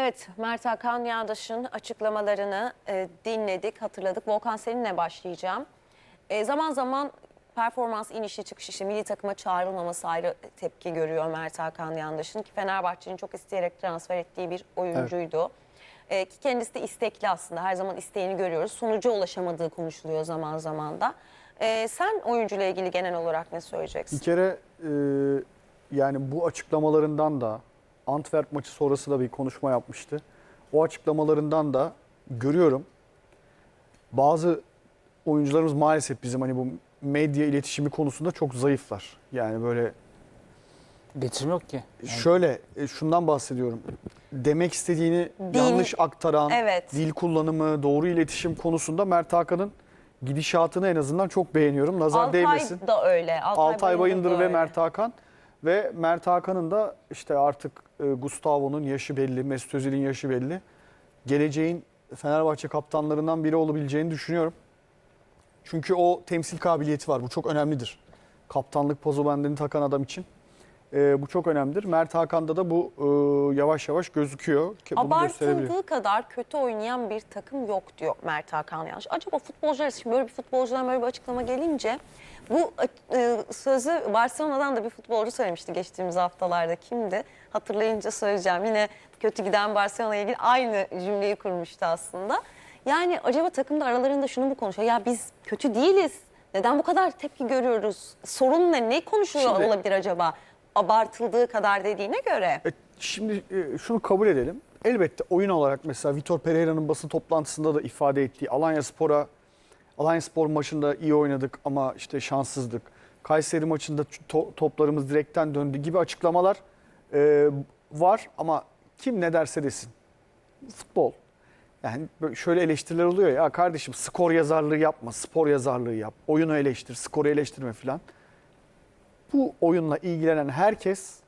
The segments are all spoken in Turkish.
Evet, Mert Hakan Yağdaş'ın açıklamalarını e, dinledik, hatırladık. Volkan seninle başlayacağım. E, zaman zaman performans inişi çıkışı, işte milli takıma çağrılmaması ayrı tepki görüyor Mert Hakan Yağdaş'ın ki Fenerbahçe'nin çok isteyerek transfer ettiği bir oyuncuydu. E, ki kendisi de istekli aslında, her zaman isteğini görüyoruz. Sonuca ulaşamadığı konuşuluyor zaman zaman da. E, sen oyuncuyla ilgili genel olarak ne söyleyeceksin? Bir kere e, yani bu açıklamalarından da Antwerp maçı sonrası da bir konuşma yapmıştı. O açıklamalarından da görüyorum bazı oyuncularımız maalesef bizim hani bu medya iletişimi konusunda çok zayıflar. Yani böyle İletişim yok ki. şöyle e, şundan bahsediyorum. Demek istediğini Dil- yanlış aktaran, Evet. dil kullanımı, doğru iletişim konusunda Mert Hakan'ın gidişatını en azından çok beğeniyorum. Nazar Altay değmesin. da öyle. Altay Bayındır da ve öyle. Mert Hakan. Ve Mert Hakan'ın da işte artık e, Gustavo'nun yaşı belli, Mesut Özil'in yaşı belli. Geleceğin Fenerbahçe kaptanlarından biri olabileceğini düşünüyorum. Çünkü o temsil kabiliyeti var. Bu çok önemlidir. Kaptanlık pozu bendini takan adam için. E, bu çok önemlidir. Mert Hakan'da da bu e, yavaş yavaş gözüküyor. Bunu. Abartıldığı kadar kötü oynayan bir takım yok diyor Mert Hakan yanlış. Acaba futbolcular şimdi böyle bir futbolcudan böyle bir açıklama gelince bu e, sözü Barcelona'dan da bir futbolcu söylemişti geçtiğimiz haftalarda. Kimdi? Hatırlayınca söyleyeceğim. Yine kötü giden Barcelona'ya ilgili aynı cümleyi kurmuştu aslında. Yani acaba takımda aralarında şunu mu konuşuyor? Ya biz kötü değiliz. Neden bu kadar tepki görüyoruz? Sorun ne? Ne konuşuyor Şimdi- olabilir acaba? Abartıldığı kadar dediğine göre. E, Şimdi e, şunu kabul edelim. Elbette oyun olarak mesela Vitor Pereira'nın basın toplantısında da ifade ettiği Alanya Spor'a Alanya Spor maçında iyi oynadık ama işte şanssızdık. Kayseri maçında to- toplarımız direkten döndü gibi açıklamalar e, var ama kim ne derse desin. Futbol. Yani şöyle eleştiriler oluyor ya kardeşim skor yazarlığı yapma, spor yazarlığı yap. Oyunu eleştir, skoru eleştirme filan. Bu oyunla ilgilenen herkes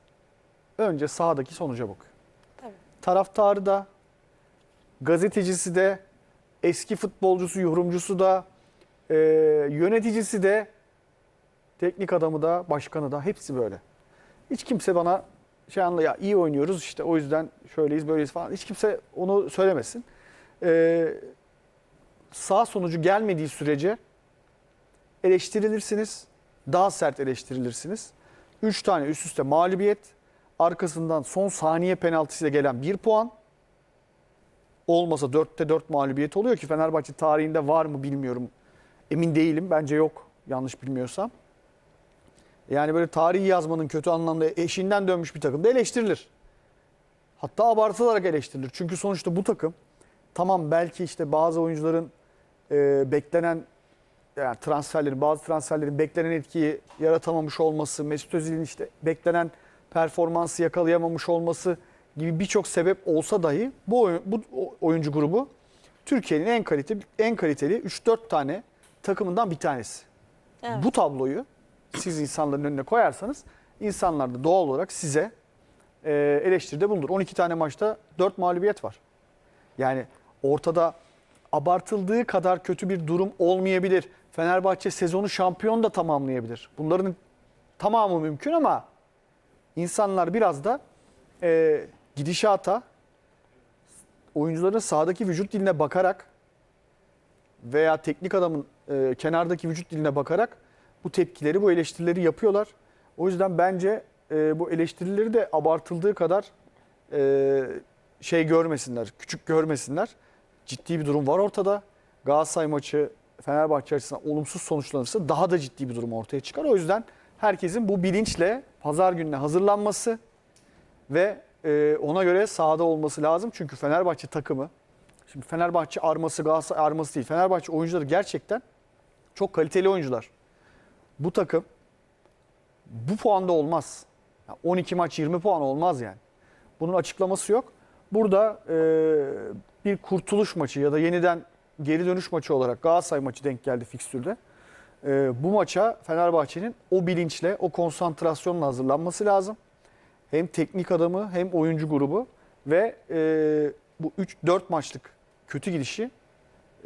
önce sahadaki sonuca bakıyor. Tabii. Taraftarı da, gazetecisi de, eski futbolcusu, yorumcusu da, e, yöneticisi de, teknik adamı da, başkanı da hepsi böyle. Hiç kimse bana şey anla ya iyi oynuyoruz işte o yüzden şöyleyiz böyleyiz falan. Hiç kimse onu söylemesin. E, sağ sonucu gelmediği sürece eleştirilirsiniz. Daha sert eleştirilirsiniz. 3 tane üst üste mağlubiyet. Arkasından son saniye penaltısıyla gelen 1 puan. Olmasa 4'te 4 mağlubiyet oluyor ki Fenerbahçe tarihinde var mı bilmiyorum. Emin değilim. Bence yok yanlış bilmiyorsam. Yani böyle tarihi yazmanın kötü anlamda eşinden dönmüş bir takım da eleştirilir. Hatta abartılarak eleştirilir. Çünkü sonuçta bu takım tamam belki işte bazı oyuncuların e, beklenen yani transferlerin bazı transferlerin beklenen etkiyi yaratamamış olması, Mesut Özil'in işte beklenen performansı yakalayamamış olması gibi birçok sebep olsa dahi bu oyun, bu oyuncu grubu Türkiye'nin en kaliteli en kaliteli 3-4 tane takımından bir tanesi. Evet. Bu tabloyu siz insanların önüne koyarsanız insanlar da doğal olarak size e, eleştiride bulunur. 12 tane maçta 4 mağlubiyet var. Yani ortada abartıldığı kadar kötü bir durum olmayabilir. Fenerbahçe sezonu şampiyon da tamamlayabilir. Bunların tamamı mümkün ama insanlar biraz da e, gidişata oyuncuların sahadaki vücut diline bakarak veya teknik adamın e, kenardaki vücut diline bakarak bu tepkileri, bu eleştirileri yapıyorlar. O yüzden bence e, bu eleştirileri de abartıldığı kadar e, şey görmesinler, küçük görmesinler. Ciddi bir durum var ortada. Galatasaray maçı Fenerbahçe açısından olumsuz sonuçlanırsa daha da ciddi bir durum ortaya çıkar. O yüzden herkesin bu bilinçle pazar gününe hazırlanması ve e, ona göre sahada olması lazım. Çünkü Fenerbahçe takımı, şimdi Fenerbahçe arması Galatasaray arması değil. Fenerbahçe oyuncuları gerçekten çok kaliteli oyuncular. Bu takım bu puanda olmaz. Ya 12 maç 20 puan olmaz yani. Bunun açıklaması yok. Burada e, bir kurtuluş maçı ya da yeniden geri dönüş maçı olarak Galatasaray maçı denk geldi fikstürde. E, bu maça Fenerbahçe'nin o bilinçle, o konsantrasyonla hazırlanması lazım. Hem teknik adamı hem oyuncu grubu ve e, bu 3-4 maçlık kötü gidişi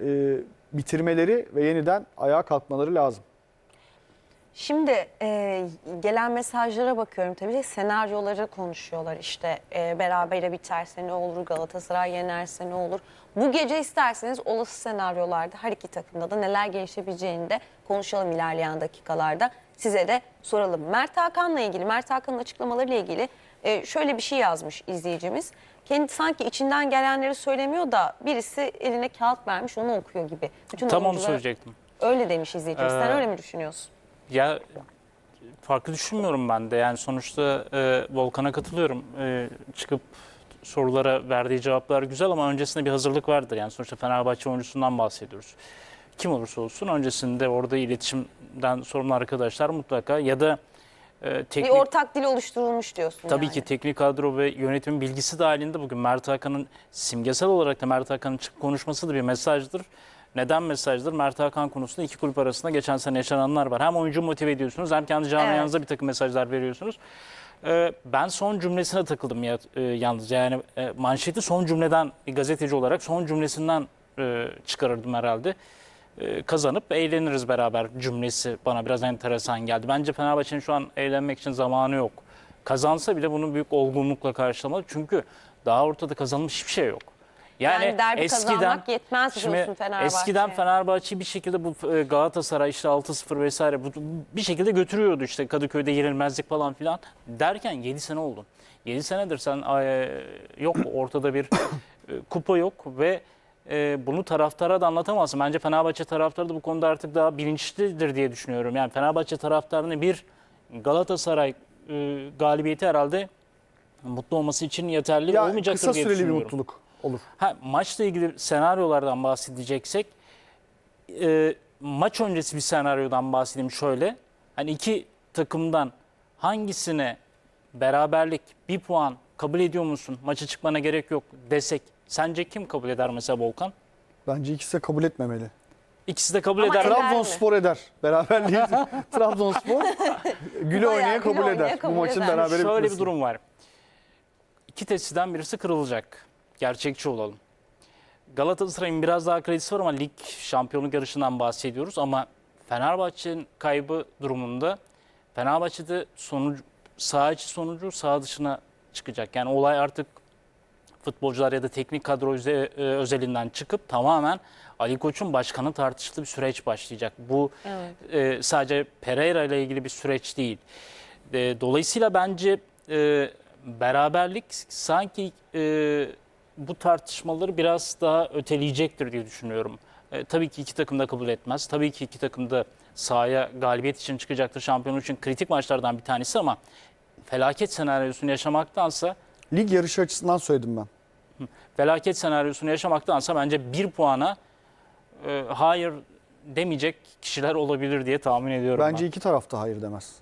e, bitirmeleri ve yeniden ayağa kalkmaları lazım. Şimdi e, gelen mesajlara bakıyorum tabii. Senaryoları konuşuyorlar işte. E, berabere biterse ne olur, Galatasaray yenerse ne olur. Bu gece isterseniz olası senaryolarda her iki takımda da neler gelişebileceğini de konuşalım ilerleyen dakikalarda. Size de soralım. Mert Hakan'la ilgili, Mert Hakan'ın açıklamalarıyla ilgili e, şöyle bir şey yazmış izleyicimiz. Kendi sanki içinden gelenleri söylemiyor da birisi eline kağıt vermiş onu okuyor gibi. Bütün Tam onu oyunculara- söyleyecektim. Öyle demiş izleyicimiz. Sen Ee, öyle mi düşünüyorsun? Ya farklı düşünmüyorum ben de. Yani sonuçta e, Volkan'a katılıyorum. E, çıkıp sorulara verdiği cevaplar güzel ama öncesinde bir hazırlık vardır. Yani sonuçta Fenerbahçe oyuncusundan bahsediyoruz. Kim olursa olsun öncesinde orada iletişimden sorumlu arkadaşlar mutlaka ya da e, Bir teknik ortak dil oluşturulmuş diyorsun Tabii yani. ki teknik kadro ve yönetimin bilgisi dahilinde bugün Mert Hakan'ın simgesel olarak da Mert Hakan'ın çıkıp konuşması da bir mesajdır. Neden mesajdır? Mert Hakan konusunda iki kulüp arasında geçen sene yaşananlar var. Hem oyuncu motive ediyorsunuz hem kendi camianıza bir takım mesajlar veriyorsunuz. Ee, ben son cümlesine takıldım ya, e, yalnız. Yani e, manşeti son cümleden bir gazeteci olarak son cümlesinden e, çıkarırdım herhalde. E, kazanıp eğleniriz beraber cümlesi bana biraz enteresan geldi. Bence Fenerbahçe'nin şu an eğlenmek için zamanı yok. Kazansa bile bunu büyük olgunlukla karşılamalı. Çünkü daha ortada kazanılmış hiçbir şey yok. Yani derbi kazanmak yetmez diyorsun Fenerbahçe'ye. Eskiden Fenerbahçe bir şekilde bu e, Galatasaray işte 6-0 vesaire bu, bir şekilde götürüyordu işte Kadıköy'de yenilmezlik falan filan derken 7 sene oldu. 7 senedir sen e, yok ortada bir kupa yok ve e, bunu taraftara da anlatamazsın. Bence Fenerbahçe taraftarı da bu konuda artık daha bilinçlidir diye düşünüyorum. Yani Fenerbahçe taraftarını bir Galatasaray e, galibiyeti herhalde mutlu olması için yeterli Ya olmayacaktır kısa diye süreli bir düşünüyorum. mutluluk olur. Ha, maçla ilgili senaryolardan bahsedeceksek e, maç öncesi bir senaryodan bahsedeyim şöyle. Hani iki takımdan hangisine beraberlik bir puan kabul ediyor musun? Maça çıkmana gerek yok desek sence kim kabul eder mesela Volkan? Bence ikisi de kabul etmemeli. İkisi de kabul Ama eder. Trabzonspor eder. Beraberliği Trabzonspor güle oynaya güle kabul oynaya eder. Bu maçın eder. berabere Şöyle bir durum var. İki tesisten birisi kırılacak. Gerçekçi olalım. Galatasaray'ın biraz daha kredisi var ama lig şampiyonluk yarışından bahsediyoruz. Ama Fenerbahçe'nin kaybı durumunda Fenerbahçe'de sonucu, saha içi sonucu saha dışına çıkacak. Yani olay artık futbolcular ya da teknik kadro e, özelinden çıkıp tamamen Ali Koç'un başkanı tartıştığı bir süreç başlayacak. Bu Evet. e, sadece Pereira ile ilgili bir süreç değil. E, dolayısıyla bence e, beraberlik sanki e, bu tartışmaları biraz daha öteleyecektir diye düşünüyorum. E, tabii ki iki takım da kabul etmez. Tabii ki iki takım da sahaya galibiyet için çıkacaktır. Şampiyonluk için kritik maçlardan bir tanesi ama felaket senaryosunu yaşamaktansa Lig yarışı açısından söyledim ben. felaket senaryosunu yaşamaktansa bence bir puana e, hayır demeyecek kişiler olabilir diye tahmin ediyorum Bence ben. iki tarafta hayır demez.